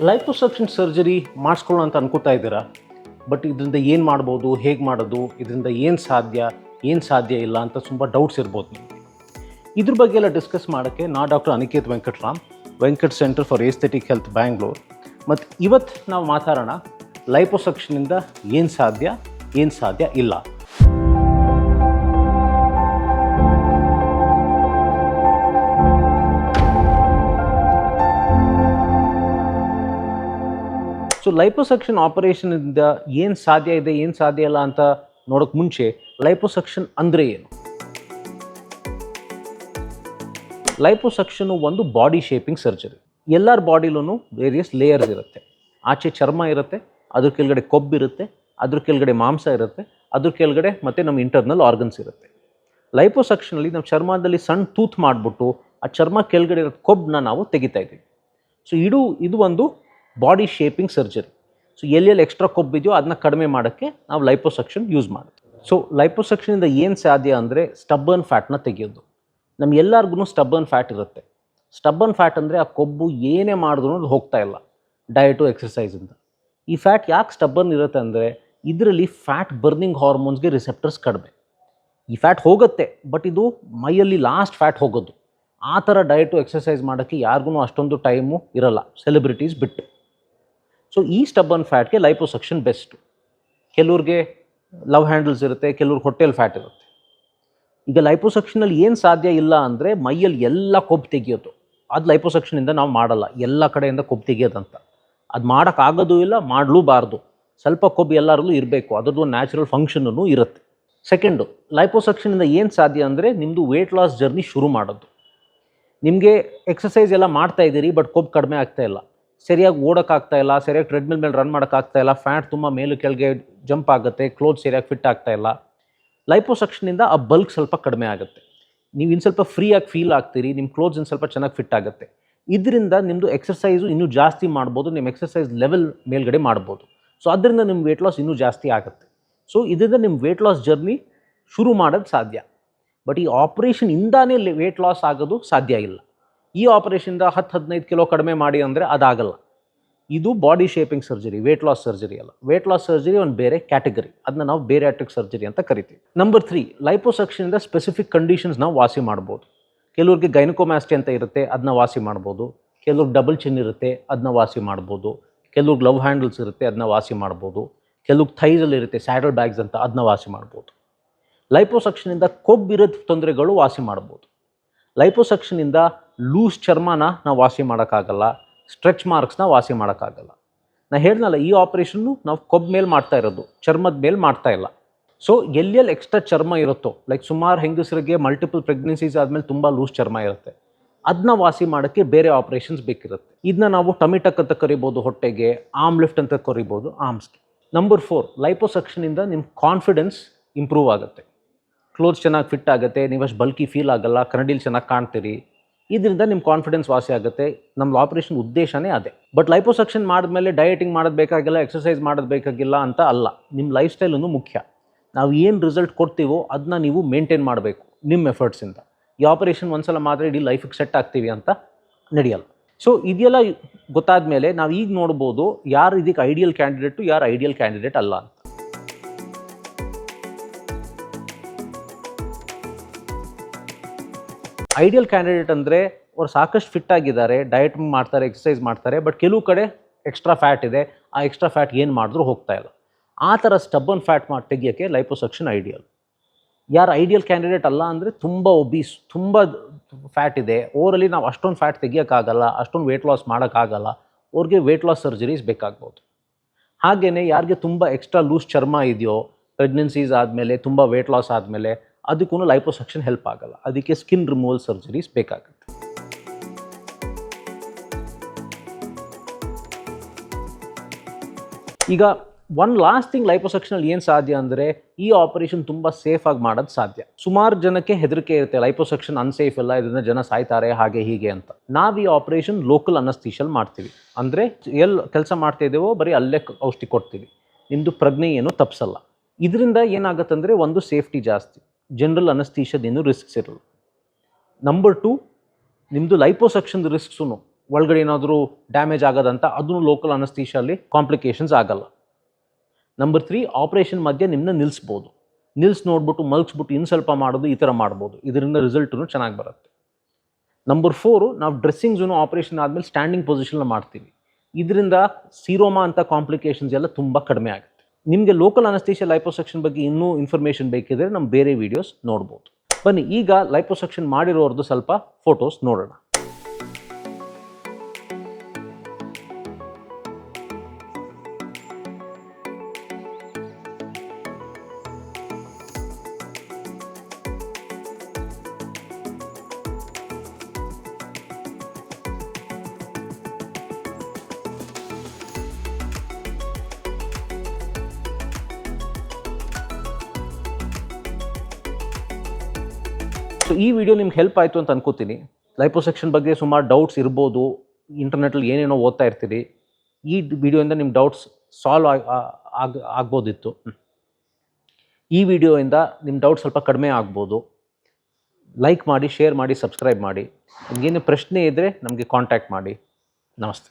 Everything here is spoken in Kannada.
ಲೈಪೋಸಕ್ಷನ್ ಸರ್ಜರಿ ಮಾಡಿಸ್ಕೊಳ್ಳೋ ಅಂತ ಅನ್ಕೋತಾ ಇದ್ದೀರಾ? ಬಟ್ ಇದರಿಂದ ಏನು ಮಾಡ್ಬೋದು, ಹೇಗೆ ಮಾಡೋದು, ಇದರಿಂದ ಏನು ಸಾಧ್ಯ ಏನು ಸಾಧ್ಯ ಇಲ್ಲ ಅಂತ ತುಂಬ ಡೌಟ್ಸ್ ಇರ್ಬೋದು ನಿಮಗೆ. ಇದ್ರ ಬಗ್ಗೆ ಎಲ್ಲ ಡಿಸ್ಕಸ್ ಮಾಡೋಕ್ಕೆ ನಾ doctor Aniket Venkatram, Venkat centre for aesthetic health Bangalore ಮತ್ತು ಇವತ್ತು ನಾವು ಮಾತಾಡೋಣ ಲೈಪೋಸಕ್ಷನಿಂದ ಏನು ಸಾಧ್ಯ ಏನು ಸಾಧ್ಯ ಇಲ್ಲ. ಸೊ ಲೈಪೋಸಕ್ಷನ್ ಆಪರೇಷನಿಂದ ಏನು ಸಾಧ್ಯ ಇದೆ, ಏನು ಸಾಧ್ಯ ಇಲ್ಲ ಅಂತ ನೋಡೋಕೆ ಮುಂಚೆ ಲೈಪೋಸಕ್ಷನ್ ಅಂದರೆ ಏನು? ಲೈಪೋಸಕ್ಷನು ಒಂದು ಬಾಡಿ ಶೇಪಿಂಗ್ ಸರ್ಜರಿ ಎಲ್ಲರ ಬಾಡಿಲೂ ವೇರಿಯಸ್ ಲೇಯರ್ಸ್ ಇರುತ್ತೆ. ಆಚೆ ಚರ್ಮ ಇರುತ್ತೆ, ಅದ್ರ ಕೆಳಗಡೆ ಕೊಬ್ಬಿರುತ್ತೆ ಅದ್ರ ಕೆಳಗಡೆ ಮಾಂಸ ಇರುತ್ತೆ, ಅದ್ರ ಕೆಳಗಡೆ ಮತ್ತು ನಮ್ಮ ಇಂಟರ್ನಲ್ ಆರ್ಗನ್ಸ್ ಇರುತ್ತೆ. ಲೈಪೋಸಕ್ಷನಲ್ಲಿ ನಾವು ಚರ್ಮದಲ್ಲಿ ಸಣ್ಣ ತೂತ್ ಮಾಡಿಬಿಟ್ಟು, ಆ ಚರ್ಮ ಕೆಳಗಡೆ ಇರೋ ಕೊಬ್ಬನ್ನ ನಾವು ತೆಗಿತಾ ಇದ್ದೀವಿ. ಸೊ ಇದು ಇದು ಒಂದು ಬಾಡಿ ಶೇಪಿಂಗ್ ಸರ್ಜರಿ ಸೊ ಎಲ್ಲೆಲ್ಲಿ ಎಕ್ಸ್ಟ್ರಾ ಕೊಬ್ಬಿದೆಯೋ ಅದನ್ನ ಕಡಿಮೆ ಮಾಡೋಕ್ಕೆ ನಾವು ಲೈಪೋಸಕ್ಷನ್ ಯೂಸ್ ಮಾಡೋದು. ಸೊ ಲೈಪೋಸಕ್ಷನಿಂದ ಏನು ಸಾಧ್ಯ ಅಂದರೆ ಸ್ಟಬ್ಬರ್ನ್ ಫ್ಯಾಟ್ನ ತೆಗೆಯೋದು. ನಮ್ಮ ಎಲ್ಲರಿಗೂ ಸ್ಟಬ್ಬರ್ನ್ ಫ್ಯಾಟ್ ಇರುತ್ತೆ. ಸ್ಟಬ್ಬನ್ ಫ್ಯಾಟ್ ಅಂದರೆ ಆ ಕೊಬ್ಬು ಏನೇ ಮಾಡಿದ್ರು ಅದು ಹೋಗ್ತಾ ಇಲ್ಲ. ಡಯಟು ಎಕ್ಸಸೈಸಿಂದ ಈ ಫ್ಯಾಟ್ ಯಾಕೆ ಸ್ಟಬ್ಬನ್ ಇರುತ್ತೆ ಅಂದರೆ ಇದರಲ್ಲಿ ಫ್ಯಾಟ್ ಬರ್ನಿಂಗ್ ಹಾರ್ಮೋನ್ಸ್ಗೆ ರಿಸೆಪ್ಟರ್ಸ್ ಕಡಿಮೆ. ಈ ಫ್ಯಾಟ್ ಹೋಗುತ್ತೆ ಬಟ್ ಇದು ಮೈಯಲ್ಲಿ ಲಾಸ್ಟ್ ಫ್ಯಾಟ್ ಹೋಗೋದು. ಆ ಥರ ಡಯಟು ಎಕ್ಸಸೈಸ್ ಮಾಡೋಕ್ಕೆ ಯಾರಿಗೂ ಅಷ್ಟೊಂದು ಟೈಮು ಇರಲ್ಲ. ಸೆಲೆಬ್ರಿಟೀಸ್ ಬಿಟ್ಟು. ಸೊ ಈ ಸ್ಟಬ್ಬನ್ ಫ್ಯಾಟ್ಗೆ ಲೈಪೋಸಕ್ಷನ್ ಬೆಸ್ಟು ಕೆಲವ್ರಿಗೆ ಲವ್ ಹ್ಯಾಂಡಲ್ಸ್ ಇರುತ್ತೆ, ಕೆಲವ್ರಿಗೆ ಹೊಟ್ಟೆಲ್ ಫ್ಯಾಟ್ ಇರುತ್ತೆ. ಈಗ ಲೈಪೋಸಕ್ಷನಲ್ಲಿ ಏನು ಸಾಧ್ಯ ಇಲ್ಲ ಅಂದರೆ ಮೈಯಲ್ಲಿ ಎಲ್ಲ ಕೊಬ್ಬು ತೆಗಿಯೋದು. ಅದು ಲೈಪೋಸಕ್ಷನಿಂದ ನಾವು ಮಾಡಲ್ಲ. ಎಲ್ಲ ಕಡೆಯಿಂದ ಕೊಬ್ಬು ತೆಗಿಯೋದಂತ. ಅದು ಮಾಡೋಕ್ಕಾಗೋದು ಇಲ್ಲ, ಮಾಡಲೂಬಾರ್ದು. ಸ್ವಲ್ಪ ಕೊಬ್ಬು ಎಲ್ಲರಲ್ಲೂ ಇರಬೇಕು. ಅದರದ್ದು ನ್ಯಾಚುರಲ್ ಫಂಕ್ಷನೂ ಇರುತ್ತೆ. ಸೆಕೆಂಡು ಲೈಪೋಸಕ್ಷನಿಂದ ಏನು ಸಾಧ್ಯ ಅಂದರೆ ನಿಮ್ಮದು ವೆಯ್ಟ್ ಲಾಸ್ ಜರ್ನಿ ಶುರು ಮಾಡೋದು. ನಿಮಗೆ ಎಕ್ಸಸೈಸ್ ಎಲ್ಲ ಮಾಡ್ತಾ ಇದ್ದೀರಿ ಬಟ್ ಕೊಬ್ಬು ಕಡಿಮೆ ಆಗ್ತಾ ಇಲ್ಲ. ಸರಿಯಾಗಿ ಓಡೋಕ್ಕಾಗ್ತಾ ಇಲ್ಲ, ಸರಿಯಾಗಿ ಟ್ರೆಡ್ಮಿಲ್ ಮೇಲೆ ರನ್ ಮಾಡೋಕ್ಕಾಗ್ತಾ ಇಲ್ಲ ಫ್ಯಾಟ್ ತುಂಬ ಮೇಲು ಕೆಳಗೆ ಜಂಪ್ ಆಗುತ್ತೆ ಕ್ಲೋತ್ ಸರಿಯಾಗಿ ಫಿಟ್ ಆಗ್ತಾ ಇಲ್ಲ. ಲೈಪೋಸಕ್ಷನಿಂದ ಆ ಬಲ್ಕ್ ಸ್ವಲ್ಪ ಕಡಿಮೆ ಆಗುತ್ತೆ. ನೀವು ಇನ್ನು ಸ್ವಲ್ಪ ಫ್ರೀಯಾಗಿ ಫೀಲ್ ಆಗ್ತೀರಿ, ನಿಮ್ಮ ಕ್ಲೋತ್ಸ್ ಇನ್ನು ಸ್ವಲ್ಪ ಚೆನ್ನಾಗಿ ಫಿಟ್ ಆಗುತ್ತೆ. ಇದರಿಂದ ನಿಮ್ಮದು ಎಕ್ಸಸೈಸು ಇನ್ನೂ ಜಾಸ್ತಿ ಮಾಡ್ಬೋದು, ನಿಮ್ಮ ಎಕ್ಸರ್ಸೈಸ್ ಲೆವೆಲ್ ಮೇಲ್ಗಡೆ ಮಾಡ್ಬೋದು. ಸೊ ಅದರಿಂದ ನಿಮ್ಮ ವೆಯ್ಟ್ ಲಾಸ್ ಇನ್ನೂ ಜಾಸ್ತಿ ಆಗುತ್ತೆ. ಸೊ ಇದರಿಂದ ನಿಮ್ಮ ವೆಯ್ಟ್ ಲಾಸ್ ಜರ್ನಿ ಶುರು ಮಾಡೋದು ಸಾಧ್ಯ. ಬಟ್ ಈ ಆಪ್ರೇಷನ್ ಇಂದಾನೇ ವೆಯ್ಟ್ ಲಾಸ್ ಆಗೋದು ಸಾಧ್ಯ ಇಲ್ಲ. ಈ ಆಪ್ರೇಷನ್ದ ಹತ್ತು, ಹದಿನೈದು ಕಿಲೋ ಕಡಿಮೆ ಮಾಡಿ ಅಂದರೆ ಅದಾಗಲ್ಲ. ಇದು body shaping surgery weight loss surgery ಅಲ್ಲ. ವೇಟ್ ಲಾಸ್ ಸರ್ಜರಿ ಒಂದು ಬೇರೆ ಕ್ಯಾಟಗರಿ ಅದನ್ನ ನಾವು ಬೇರಿಯಾಟ್ರಿಕ್ ಸರ್ಜರಿ ಅಂತ ಕರಿತೀವಿ. ನಂಬರ್ ತ್ರೀ ಲೈಪೋಸಕ್ಷನಿಂದ ಸ್ಪೆಸಿಫಿಕ್ ಕಂಡೀಷನ್ಸ್ ನಾವು ವಾಸಿ ಮಾಡ್ಬೋದು. ಕೆಲವ್ರಿಗೆ ಗೈನಕೋಮ್ಯಾಸ್ಟಿ ಅಂತ ಇರುತ್ತೆ ಅದನ್ನ ವಾಸಿ ಮಾಡ್ಬೋದು. ಕೆಲವ್ರಿಗೆ ಡಬಲ್ ಚಿನ್ ಇರುತ್ತೆ ಅದನ್ನ ವಾಸಿ ಮಾಡ್ಬೋದು. ಕೆಲವ್ರು ಲವ್ ಹ್ಯಾಂಡಲ್ಸ್ ಇರುತ್ತೆ ಅದನ್ನ ವಾಸಿ ಮಾಡ್ಬೋದು. ಕೆಲವ್ರಿಗೆ ಥೈಸಲ್ಲಿ ಇರುತ್ತೆ ಸ್ಯಾಡಲ್ ಬ್ಯಾಗ್ಸ್ ಅಂತ ಅದನ್ನ ವಾಸಿ ಮಾಡ್ಬೋದು. ಲೈಪೋಸಕ್ಷನಿಂದ ಕೊಬ್ಬಿರೋದು ತೊಂದರೆಗಳು ವಾಸಿ ಮಾಡ್ಬೋದು. ಲೈಪೋಸಕ್ಷನಿಂದ ಲೂಸ್ ಚರ್ಮನ ನಾವು ವಾಸಿ ಮಾಡೋಕ್ಕಾಗಲ್ಲ. ಸ್ಟ್ರೆಚ್ ಮಾರ್ಕ್ಸ್ನ ವಾಸಿ ಮಾಡೋಕ್ಕಾಗಲ್ಲ. ನಾನು ಹೇಳ್ದಲ್ಲ ಈ ಆಪ್ರೇಷನ್ನು ನಾವು ಕೊಬ್ಬ ಮೇಲೆ ಮಾಡ್ತಾ ಇರೋದು, ಚರ್ಮದ ಮೇಲೆ ಮಾಡ್ತಾ ಇಲ್ಲ. ಸೊ ಎಲ್ಲೆಲ್ಲಿ ಎಕ್ಸ್ಟ್ರಾ ಚರ್ಮ ಇರುತ್ತೋ ಲೈಕ್ ಸುಮಾರು ಹೆಂಗಸರಿಗೆ ಮಲ್ಟಿಪಲ್ ಪ್ರೆಗ್ನೆನ್ಸೀಸ್ ಆದಮೇಲೆ ತುಂಬ ಲೂಸ್ ಚರ್ಮ ಇರುತ್ತೆ. ಅದನ್ನ ವಾಸಿ ಮಾಡೋಕ್ಕೆ ಬೇರೆ ಆಪ್ರೇಷನ್ಸ್ ಬೇಕಿರುತ್ತೆ. ಇದನ್ನ ನಾವು ಟಮಿಟಕ್ ಅಂತ ಕರಿಬೋದು ಹೊಟ್ಟೆಗೆ ಆಮ್ ಲಿಫ್ಟ್ ಅಂತ ಕರಿಬೋದು ಆರ್ಮ್ಸ್ಗೆ ನಂಬರ್ ಫೋರ್ ಲೈಪೋಸಕ್ಷನಿಂದ ನಿಮ್ಮ ಕಾನ್ಫಿಡೆನ್ಸ್ ಇಂಪ್ರೂವ್ ಆಗುತ್ತೆ. ಕ್ಲೋತ್ಸ್ ಚೆನ್ನಾಗಿ ಫಿಟ್ ಆಗುತ್ತೆ ನೀವಷ್ಟು ಬಲ್ಕಿ ಫೀಲ್ ಆಗಲ್ಲ, ಕನ್ನಡಿಲಿ ಚೆನ್ನಾಗಿ ಕಾಣ್ತೀರಿ. ಇದರಿಂದ ನಿಮ್ಮ ಕಾನ್ಫಿಡೆನ್ಸ್ ವಾಸಿ ಆಗುತ್ತೆ. ನಮ್ಮ ಆಪರೇಷನ್ ಉದ್ದೇಶನೇ ಅದೇ. ಬಟ್ ಲೈಪೋಸಕ್ಷನ್ ಮಾಡಿದ್ಮೇಲೆ ಡಯಟಿಂಗ್ ಮಾಡೋದು ಬೇಕಾಗಿಲ್ಲ ಎಕ್ಸಸೈಸ್ ಮಾಡೋದು ಬೇಕಾಗಿಲ್ಲ ಅಂತ ಅಲ್ಲ. ನಿಮ್ಮ ಲೈಫ್ ಸ್ಟೈಲನ್ನು ಮುಖ್ಯ. ನಾವು ಏನು ರಿಸಲ್ಟ್ ಕೊಡ್ತೀವೋ ಅದನ್ನ ನೀವು ಮೇಂಟೈನ್ ಮಾಡಬೇಕು ನಿಮ್ಮ ಎಫರ್ಟ್ಸಿಂದ ಈ ಆಪರೇಷನ್ ಒಂದ್ಸಲ ಮಾತ್ರ ಇಡೀ ಲೈಫಿಗೆ ಸೆಟ್ ಆಗ್ತೀವಿ ಅಂತ ನಡೆಯಲ್ಲ. ಸೊ ಇದೆಲ್ಲ ಗೊತ್ತಾದ ಮೇಲೆ ನಾವು ಈಗ ನೋಡ್ಬೋದು ಯಾರು ಇದಕ್ಕೆ ಐಡಿಯಲ್ ಕ್ಯಾಂಡಿಡೇಟು ಯಾರು ಐಡಿಯಲ್ ಕ್ಯಾಂಡಿಡೇಟ್ ಅಲ್ಲ ಅಂತ. ಐಡಿಯಲ್ ಕ್ಯಾಂಡಿಡೇಟ್ ಅಂದರೆ ಅವ್ರು ಸಾಕಷ್ಟು ಫಿಟ್ ಆಗಿದ್ದಾರೆ ಡಯಟ್ ಮಾಡ್ತಾರೆ ಎಕ್ಸಸೈಸ್ ಮಾಡ್ತಾರೆ ಬಟ್ ಕೆಲವು ಕಡೆ ಎಕ್ಸ್ಟ್ರಾ ಫ್ಯಾಟ್ ಇದೆ. ಆ ಎಕ್ಸ್ಟ್ರಾ ಫ್ಯಾಟ್ ಏನು ಮಾಡಿದ್ರೂ ಹೋಗ್ತಾ ಇಲ್ಲ. ಆ ಥರ ಸ್ಟಬ್ಬನ್ ಫ್ಯಾಟ್ ಮಾಡಿ ತೆಗಿಯೋಕ್ಕೆ ಲೈಪೋಸಕ್ಷನ್ ಐಡಿಯಲ್ ಯಾರು ಐಡಿಯಲ್ ಕ್ಯಾಂಡಿಡೇಟ್ ಅಲ್ಲ ಅಂದರೆ ತುಂಬ ಒಬೀಸ್ ತುಂಬ ಫ್ಯಾಟ್ ಇದೆ. ಓವರಲ್ಲಿ ನಾವು ಅಷ್ಟೊಂದು ಫ್ಯಾಟ್ ತೆಗಿಯೋಕ್ಕಾಗಲ್ಲ, ಅಷ್ಟೊಂದು ವೆಯ್ಟ್ ಲಾಸ್ ಮಾಡೋಕ್ಕಾಗಲ್ಲ. ಅವ್ರಿಗೆ ವೆಯ್ಟ್ ಲಾಸ್ ಸರ್ಜರೀಸ್ ಬೇಕಾಗ್ಬೋದು. ಹಾಗೆಯೇ ಯಾರಿಗೆ ತುಂಬ ಎಕ್ಸ್ಟ್ರಾ ಲೂಸ್ ಚರ್ಮ ಇದೆಯೋ ಪ್ರೆಗ್ನೆನ್ಸೀಸ್ ಆದಮೇಲೆ, ತುಂಬ ವೆಯ್ಟ್ ಲಾಸ್ ಆದಮೇಲೆ ಅದಕ್ಕೂ ಲೈಪೋಸಕ್ಷನ್ ಹೆಲ್ಪ್ ಆಗಲ್ಲ. ಅದಕ್ಕೆ ಸ್ಕಿನ್ ರಿಮೂವಲ್ ಸರ್ಜರೀಸ್ ಬೇಕಾಗುತ್ತೆ. ಈಗ ಒನ್ ಲಾಸ್ಟ್ ಥಿಂಗ್ ಲೈಪೋಸಕ್ಷನಲ್ಲಿ ಏನು ಸಾಧ್ಯ ಅಂದರೆ ಈ ಆಪರೇಷನ್ ತುಂಬ ಆಗಿ ಮಾಡೋದು ಸಾಧ್ಯ. ಸುಮಾರು ಜನಕ್ಕೆ ಹೆದರಿಕೆ ಇರುತ್ತೆ ಲೈಪೋಸಕ್ಷನ್ ಅನ್ಸೇಫ್ ಇಲ್ಲ ಇದರಿಂದ ಜನ ಸಾಯ್ತಾರೆ, ಹಾಗೆ ಹೀಗೆ ಅಂತ. ನಾವು ಈ ಆಪರೇಷನ್ ಲೋಕಲ್ ಅನಸ್ತೀಶಲ್ ಮಾಡ್ತೀವಿ. ಅಂದರೆ ಎಲ್ಲಿ ಕೆಲಸ ಮಾಡ್ತಾ ಇದ್ದೇವೋ, ಬರೀ ಅಲ್ಲೇ ಔಷಧಿ ಕೊಡ್ತೀವಿ. ನಿಮ್ಮದು ಪ್ರಜ್ಞೆ ಏನು ತಪ್ಪಿಸಲ್ಲ ಇದರಿಂದ ಏನಾಗುತ್ತಂದರೆ ಒಂದು ಸೇಫ್ಟಿ ಜಾಸ್ತಿ. ಜನರಲ್ ಅನಸ್ತೀಶದೇನು ರಿಸ್ಕ್ಸ್ ಇರಲ್ಲ. ನಂಬರ್ ಟು ನಿಮ್ಮದು ಲೈಪೋಸಕ್ಷನ್ ರಿಸ್ಕ್ಸೂ ಒಳಗಡೆ ಏನಾದರೂ ಡ್ಯಾಮೇಜ್ ಆಗೋದಂತ ಅದನ್ನು ಲೋಕಲ್ ಅನಸ್ತೀಶಲ್ಲಿ ಕಾಂಪ್ಲಿಕೇಶನ್ಸ್ ಆಗಲ್ಲ. ನಂಬರ್ ತ್ರೀ ಆಪ್ರೇಷನ್ ಮಧ್ಯೆ ನಿಮ್ಮನ್ನ ನಿಲ್ಲಿಸ್ಬೋದು ನಿಲ್ಸ್ ನೋಡ್ಬಿಟ್ಟು ಮಲ್ಗಿಸ್ಬಿಟ್ಟು ಇನ್ನು ಸ್ವಲ್ಪ ಮಾಡೋದು ಈ ಥರ ಮಾಡ್ಬೋದು. ಇದರಿಂದ ರಿಸಲ್ಟೂ ಚೆನ್ನಾಗಿ ಬರುತ್ತೆ. ನಂಬರ್ ಫೋರು ನಾವು ಡ್ರೆಸ್ಸಿಂಗ್ಸೂ ಆಪ್ರೇಷನ್ ಆದಮೇಲೆ ಸ್ಟ್ಯಾಂಡಿಂಗ್ ಪೊಸಿಷನ್ನ ಮಾಡ್ತೀವಿ. ಇದರಿಂದ ಸೀರೋಮಾ ಅಂತ ಕಾಂಪ್ಲಿಕೇಶನ್ಸ್ ಎಲ್ಲ ತುಂಬ ಕಡಿಮೆ ಆಗುತ್ತೆ. ನಿಮಗೆ ಲೋಕಲ್ ಅನಸ್ತೀಶಿಯಾ ಲೈಪೋಸಕ್ಷನ್ ಬಗ್ಗೆ ಇನ್ನೂ ಇನ್ಫಾರ್ಮೇಷನ್ ಬೇಕಿದ್ರೆ ನಮ್ಮ ಬೇರೆ ವಿಡಿಯೋಸ್ ನೋಡ್ಬೋದು. ಬನ್ನಿ, ಈಗ ಲೈಪೋಸಕ್ಷನ್ ಮಾಡಿರೋರ್ದು ಸ್ವಲ್ಪ ಫೋಟೋಸ್ ನೋಡೋಣ. ಸೊ ಈ ವಿಡಿಯೋ ನಿಮ್ಗೆ ಹೆಲ್ಪ್ ಆಯಿತು ಅಂತ ಅನ್ಕೋತೀನಿ. ಲೈಪೋಸೆಕ್ಷನ್ ಬಗ್ಗೆ ಸುಮಾರು ಡೌಟ್ಸ್ ಇರ್ಬೋದು. ಇಂಟರ್ನೆಟಲ್ಲಿ ಏನೇನೋ ಓದ್ತಾ ಇರ್ತೀರಿ. ಈ ವಿಡಿಯೋಯಿಂದ ನಿಮ್ಮ ಡೌಟ್ಸ್ ಸಾಲ್ವ್ ಆಗ, ಆಗ್ಬೋದಿತ್ತು. ಈ ವಿಡಿಯೋಯಿಂದ ನಿಮ್ಮ ಡೌಟ್ ಸ್ವಲ್ಪ ಕಡಿಮೆ ಆಗ್ಬೋದು. ಲೈಕ್ ಮಾಡಿ ಶೇರ್ ಮಾಡಿ ಸಬ್ಸ್ಕ್ರೈಬ್ ಮಾಡಿ. ನಿಮಗೇನು ಪ್ರಶ್ನೆ ಇದ್ದರೆ ನಮಗೆ ಕಾಂಟ್ಯಾಕ್ಟ್ ಮಾಡಿ. ನಮಸ್ತೆ.